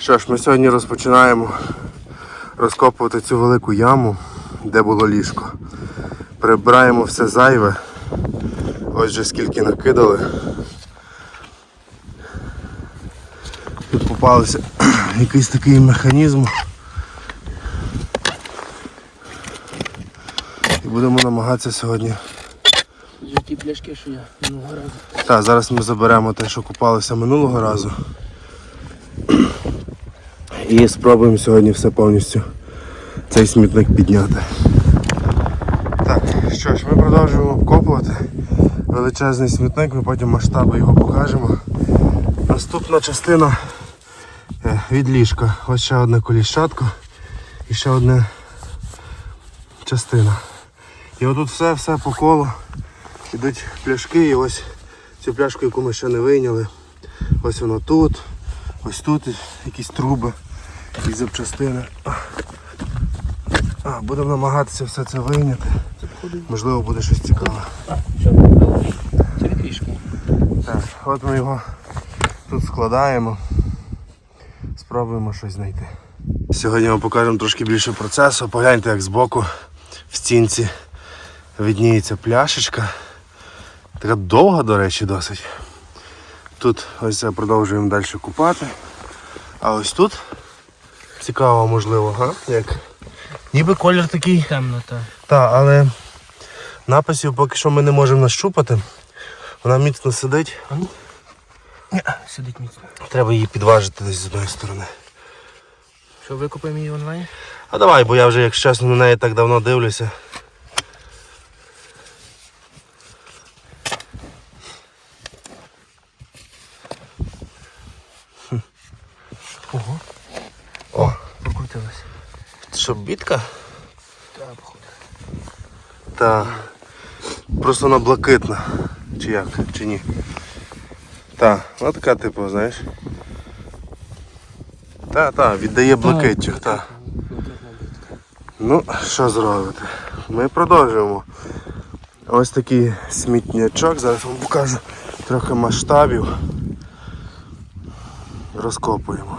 Що ж, ми сьогодні розпочинаємо розкопувати цю велику яму, де було ліжко. Прибираємо все зайве. Ось же скільки накидали. Тут попався якийсь такий механізм. І будемо намагатися сьогодні. Вже ті пляшки, що я минулого разу. Так, зараз ми заберемо те, що купалося минулого разу. І спробуємо сьогодні все повністю цей смітник підняти. Так, що ж, ми продовжуємо обкопувати величезний смітник, ми потім масштаби його покажемо. Наступна частина е, від ліжка. Ось ще одне коліщатко і ще одна частина. І отут все, все по колу. Ідуть пляшки і ось цю пляшку, яку ми ще не вийняли. Ось вона тут, ось тут якісь труби, якісь запчастини. А, будемо намагатися все це вийняти. Можливо буде щось цікаве. Так, от ми його тут складаємо. Спробуємо щось знайти. Сьогодні ми покажемо трошки більше процесу. Погляньте, як збоку в стінці відніється пляшечка. Така довга, до речі, досить. Тут ось це продовжуємо далі купати. А ось тут цікаво, можливо, га? Як? Ніби колір такий. Темно, так. Так, але написів поки що ми не можемо нащупати. Вона міцно сидить. Сидить міцно. Треба її підважити десь з одної сторони. Що, викупимо її онлайн? А давай, бо я вже, якщо чесно, на неї так давно дивлюся. Покрутилась. що бітка? Так, походу. Та просто вона блакитна. Чи як? Чи ні? Та, вона така, типу, знаєш. Та, та, віддає блакиттю, та. Ну, що зробити? Ми продовжуємо. Ось такий смітнячок. Зараз вам покажу трохи масштабів. Розкопуємо.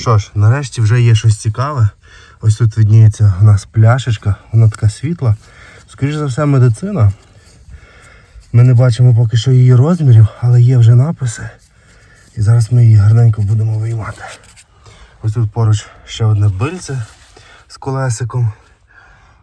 Що ж, нарешті вже є щось цікаве. Ось тут видніється у нас пляшечка, вона така світла. Скоріше за все, медицина. Ми не бачимо поки що її розмірів, але є вже написи. І зараз ми її гарненько будемо виймати. Ось тут поруч ще одне бильце з колесиком.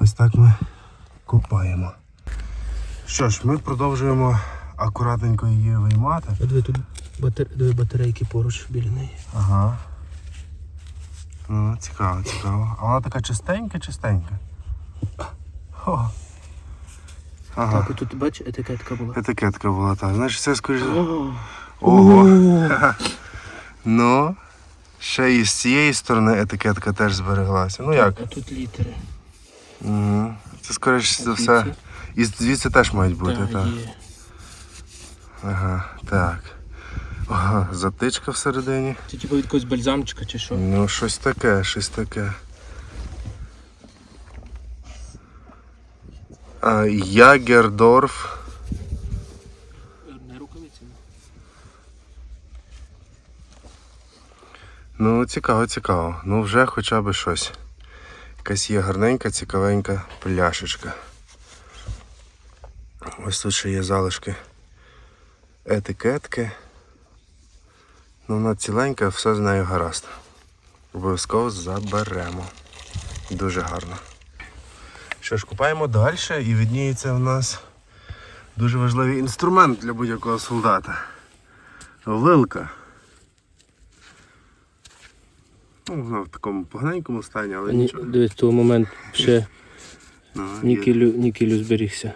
Ось так ми копаємо. Що ж, ми продовжуємо акуратненько її виймати. Диви тут батар... батарейки поруч біля неї. Ага. Ну, цікаво, цікаво. А вона така чистенька, чистенька. О. Ага. Так, отут бач, етикетка була. Етикетка була так. Значить, це скоріше. Ого. Ну. Ще і з цієї сторони етикетка теж збереглася. Ну як? А тут літери. Угу. Це скоріше за все. І звідси теж мають бути, так. Ага, так. Ага, затичка всередині. Це типу від якогось бальзамчика чи що? Ну, щось таке, щось таке. А, Ягердорф. Не рукавиці. Ну, цікаво, цікаво. Ну, вже хоча б щось. Якась є гарненька, цікавенька пляшечка. Ось тут ще є залишки етикетки. Ну, вона ціленька, все з нею гаразд. Обов'язково заберемо. Дуже гарно. Що ж, купаємо далі і відніється в нас дуже важливий інструмент для будь-якого солдата. Вилка. Ну, вона в такому поганенькому стані, але Ні, нічого. дивись, того момент ще Ну, нікелю, нікелю зберігся.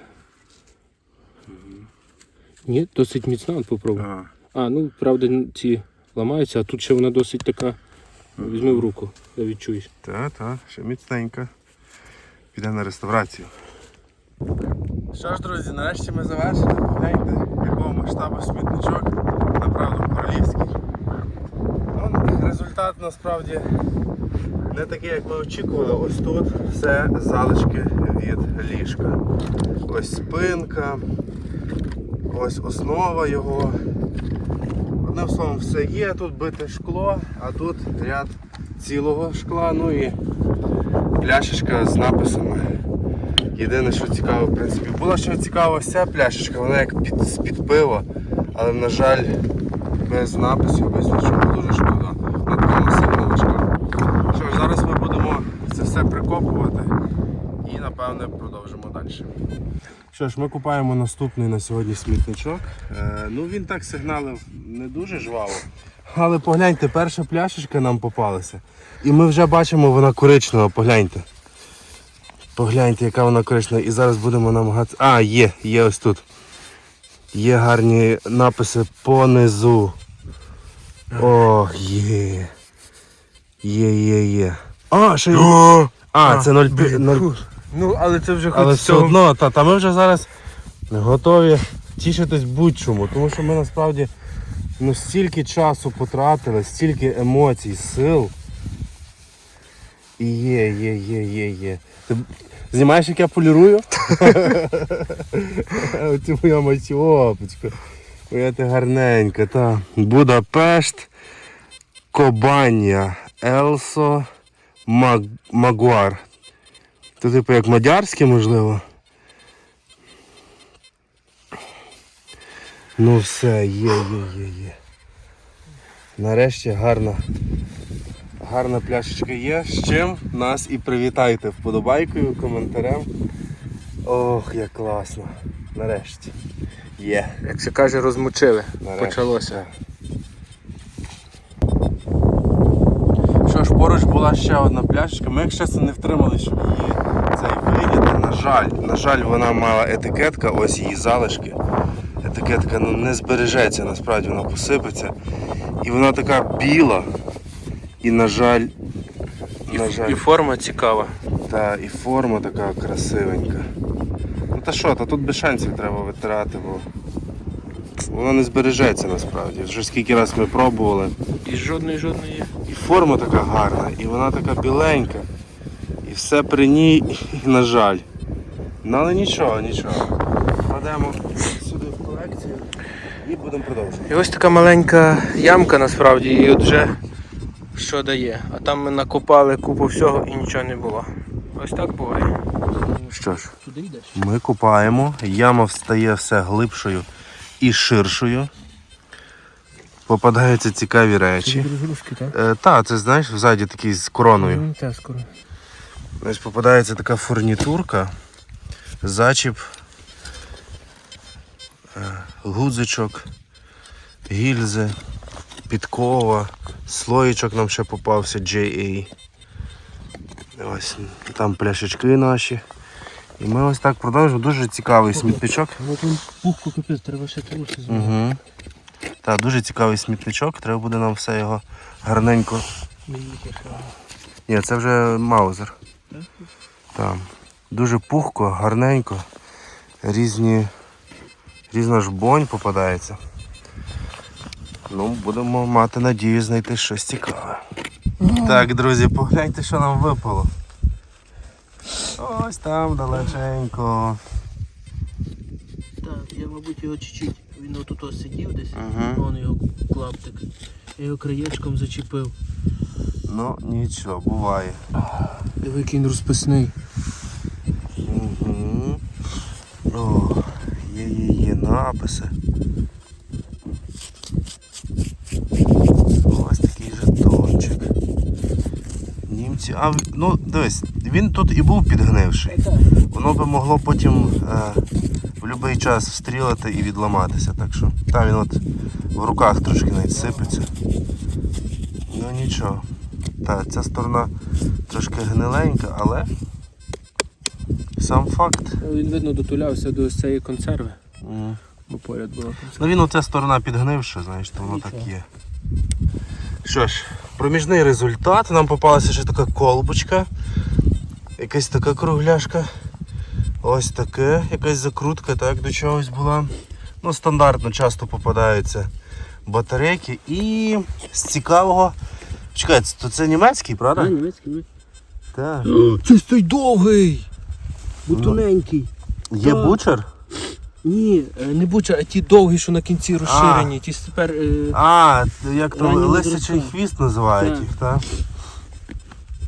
Ні, досить міцна, от попробуй. Ага. А, ну правда, ці ламаються, а тут ще вона досить така. Візьми в руку, я відчуєш. Та, та, ще міцненька. Піде на реставрацію. Що ж, друзі, нарешті ми завершили. Гляньте, якого масштабу смітничок. Направду королівський. Ну, результат насправді не такий, як ми очікували. Ось тут все залишки від ліжка. Ось спинка, ось основа його. Одним словом, все є, тут бите шкло, а тут ряд цілого шкла, ну і пляшечка з написами. Єдине, що цікаво, в принципі, було що цікаво, ця пляшечка, вона як під, з-під пива, але, на жаль, без написів, без нічого, дуже шкода. Вона така важка. Що ж, зараз ми будемо це все прикопувати і, напевне, продовжимо далі. Що ж, ми купаємо наступний на сьогодні смітничок. Е, ну він так сигналив не дуже жваво. Але погляньте, перша пляшечка нам попалася. І ми вже бачимо, вона коричнева, погляньте. Погляньте, яка вона коричнева. І зараз будемо намагатися. А, є, є ось тут. Є гарні написи понизу. Ох, є. Є, є, є. А, ще й. А, це 0,5. Ну, але це вже Але все одно, та, та ми вже зараз готові тішитись будь-чому, тому що ми насправді ну, стільки часу потратили, стільки емоцій, сил. І є, є, є, є, є. Ти знімаєш, як я полірую? Оці моя мачопочка. Моя ти гарненька, та. Будапешт, Кобанія, Елсо, Магуар. Це типу як мадярське, можливо. Ну все, є, є, є, є. Нарешті гарна. Гарна пляшечка є. З чим нас і привітайте вподобайкою, коментарем. Ох, як класно. Нарешті. Є. Як се каже, розмочили. Нарешті. Почалося. Що ж, поруч була ще одна пляшечка. Ми, якщо чесно, не втримали, щоб її цей вийняти. На жаль, на жаль, вона мала етикетка, ось її залишки. Етикетка ну, не збережеться, насправді вона посипеться. І вона така біла. І на жаль, на жаль, І форма цікава. та і форма така красивенька. Ну та що, та тут без шансів треба витирати, бо вона не збережеться насправді. Вже скільки раз ми пробували. І жодної жодної. І форма така гарна, і вона така біленька. І все при ній, і на жаль. Ну але нічого, нічого. Кладемо сюди в колекцію і будемо продовжувати. І ось така маленька ямка насправді, і от вже що дає. А там ми накопали купу всього і нічого не було. Ось так буває. Що ж, ми купаємо, яма встає все глибшою і ширшою. Попадаються цікаві речі. розгрузки, так? Е, та, це знаєш, ззаді такий з короною. Ну, те скоро. Ось попадається така фурнітурка, зачіп, е, гудзичок, гільзи, підкова, слоєчок нам ще попався JA. Ось там пляшечки наші. І ми ось так продовжуємо. Дуже цікавий смітничок. Пухку капець, треба ще труси Угу. Так, дуже цікавий смітничок. Треба буде нам все його гарненько ні, це вже маузер. Там. Дуже пухко, гарненько. Різні. Різна ж бонь попадається. Ну, будемо мати надію знайти щось цікаве. Так, друзі, погляньте, що нам випало. Ось там далеченько. Так, я, мабуть, його чуть-чуть. Він отут ось сидів десь, Мгм. вон його клаптик. Я його краєчком зачепив. Ну, нічого, буває. Диви, який він розписний. Угу. О, є, є, є написи. Ось такий жетончик. Німці. А, ну дивись, він тут і був підгнивший. Воно би могло потім е, в будь-який час встрілити і відламатися. Так що там він от в руках трошки навіть сипеться. Ну нічого. Так, ця сторона трошки гниленька, але сам факт. Він видно дотулявся до ось цієї консерви, М. бо поряд була консерва. Ну він оця сторона підгнивша, знаєш, то воно так є. Що ж, проміжний результат. Нам попалася ще така колбочка. Якась така кругляшка. Ось таке, якась закрутка, так, до чогось була. Ну, стандартно часто попадаються батарейки. І з цікавого. Чекай, то це німецький, правда? німецький, німецький. Так. Це той довгий! Бутуненький. Є бучер? Ні, е, не буча, а ті довгі, що на кінці розширені. Ті тепер. е, А, як то Раннього лисячий хвіст називають Так. їх, так?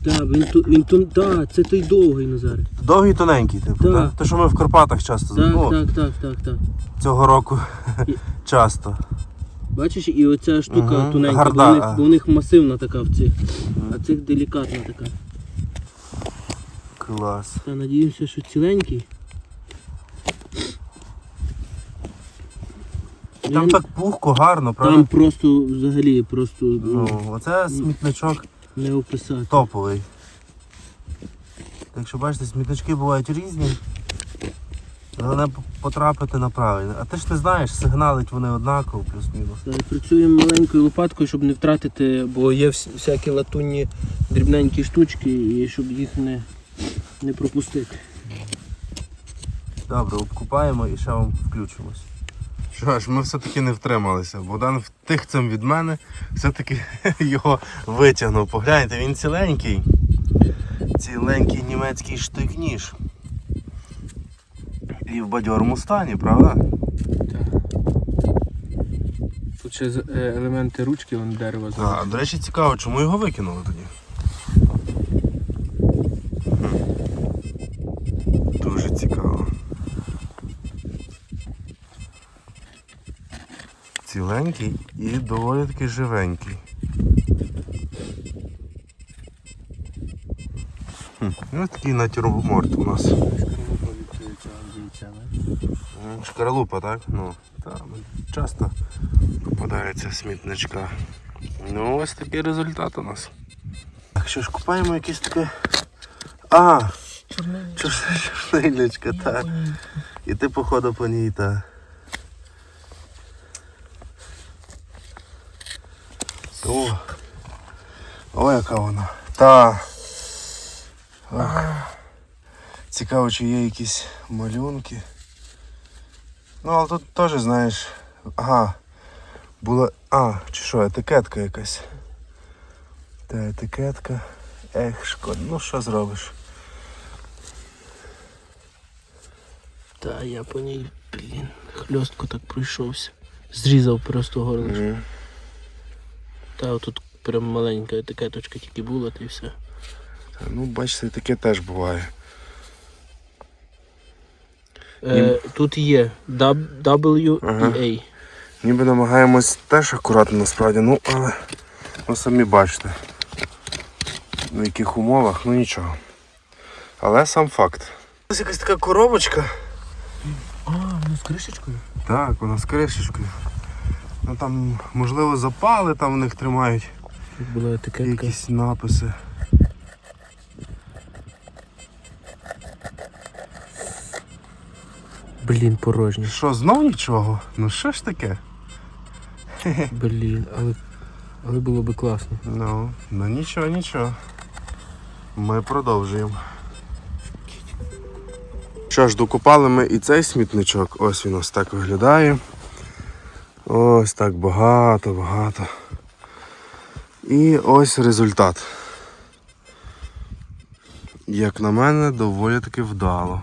Так, він ту, він ту, та, це той довгий Назар. Довгий тоненький, типу, Так. так? Те, що ми в Карпатах часто Так, ну, так, так, так, так. цього року І- часто. Бачиш, і оця штука Ага, тоненька, гарда, бо, у них, бо у них масивна така в цих, а цих делікатна така. Клас. Та надіємося, що ціленький. Там так пухко, гарно, правда? там просто взагалі просто ну, Ну, оце смітничок не описати. топовий. Так що бачите, смітнички бувають різні. Головне потрапити на правильне. А ти ж не знаєш, сигналить вони однаково, плюс-мінус. Та, Працюємо маленькою лопаткою, щоб не втратити, бо є вс- всякі латунні дрібненькі штучки, і щоб їх не, не пропустити. Добре, обкупаємо і ще вам включимось. Що ж, ми все-таки не втрималися. Богдан втихцем від мене, все-таки його витягнув. Погляньте, він ціленький. Ціленький німецький штик-ніж. І в бадьорому стані, правда? Тут ще е, елементи ручки вон дерева А, до речі, цікаво, чому його викинули тоді? Ціленький і доволі таки живенький. Хм. Ось такий натюрморт у нас. Шкаралупа, так? Ну, так, часто попадається смітничка. Ну, ось такий результат у нас. Так, що ж, купаємо якесь таке. А! чор- Чорнильничка, так. І ти, походу, по ній, так. О, о, яка вона. Та. Ох. Цікаво, чи є якісь малюнки. Ну, але тут теж, знаєш. Ага. Була. А, чи що, етикетка якась. Та етикетка. Ех, шкода. Ну що зробиш? Та я по ній, блін, хльостко так пройшовся. Зрізав просто горло. Та тут прям маленька етикеточка тільки була, та й все. Та, ну, бачите, таке теж буває. Е, тут є W W Ага. і A. Ніби намагаємось теж акуратно насправді, ну але ну, самі бачите. В яких умовах, ну нічого. Але сам факт. Ось якась така коробочка. А, воно з кришечкою? Так, вона з кришечкою. Ну там, можливо, запали там в них тримають Тут була етикетка. якісь написи. Блін, порожня. Що, знов нічого? Ну що ж таке? Блін, але, але було би класно. Ну, ну нічого, нічого. Ми продовжуємо. Що ж, докупали ми і цей смітничок. Ось він ось так виглядає. Ось так багато, багато. І ось результат. Як на мене, доволі таки вдало.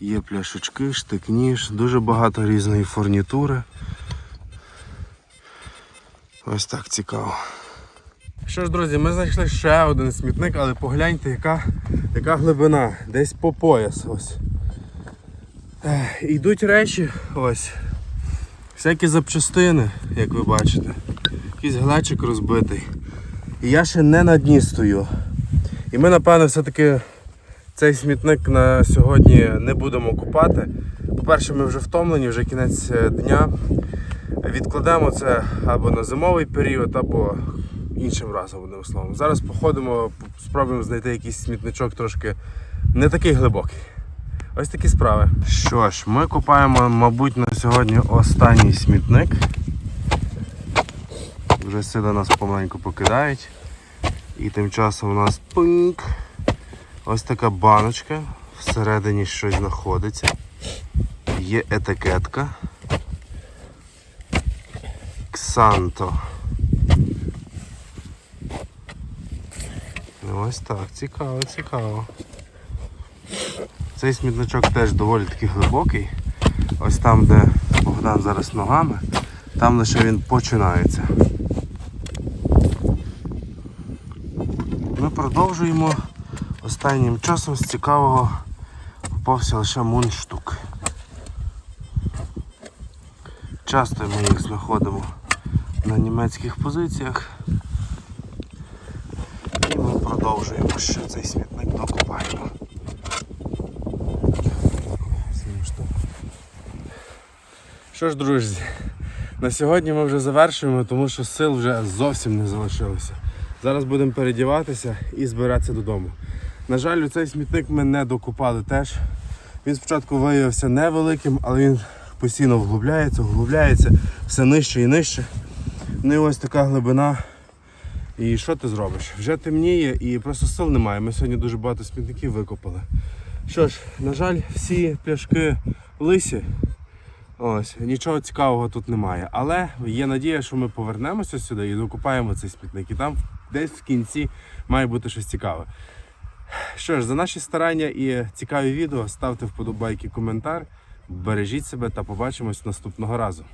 Є пляшечки, штик-ніж, дуже багато різної фурнітури. Ось так цікаво. Що ж, друзі, ми знайшли ще один смітник, але погляньте, яка, яка глибина. Десь по пояс. ось. Йдуть речі, ось. Всякі запчастини, як ви бачите. Якийсь глечик розбитий. І я ще не на дні стою. І ми, напевно, все-таки цей смітник на сьогодні не будемо купати. По-перше, ми вже втомлені, вже кінець е, дня. Відкладемо це або на зимовий період, або іншим разом, одним словом. Зараз походимо, спробуємо знайти якийсь смітничок трошки не такий глибокий. Ось такі справи. Що ж, ми купаємо, мабуть, на сьогодні останній смітник. Вже сюди нас помаленьку покидають. І тим часом у нас пинк. Ось така баночка. Всередині щось знаходиться. Є етикетка. Ксанто. Ось так, цікаво, цікаво. Цей смітничок теж доволі таки глибокий. ось там, де Богдан зараз ногами, там лише він починається. Ми продовжуємо. Останнім часом з цікавого попався лише мундштук. Часто ми їх знаходимо на німецьких позиціях. І ми продовжуємо ще цей смітник докопаємо. Що ж, друзі, на сьогодні ми вже завершуємо, тому що сил вже зовсім не залишилося. Зараз будемо передіватися і збиратися додому. На жаль, цей смітник ми не докупали теж. Він спочатку виявився невеликим, але він постійно вглубляється, вглубляється, все нижче і нижче. Ну і ось така глибина. І що ти зробиш? Вже темніє і просто сил немає. Ми сьогодні дуже багато смітників викопали. Що ж, на жаль, всі пляшки лисі. Ось, нічого цікавого тут немає. Але є надія, що ми повернемося сюди і докупаємо цей смітник. І там десь в кінці має бути щось цікаве. Що ж, за наші старання і цікаві відео ставте вподобайки, коментар. Бережіть себе та побачимось наступного разу.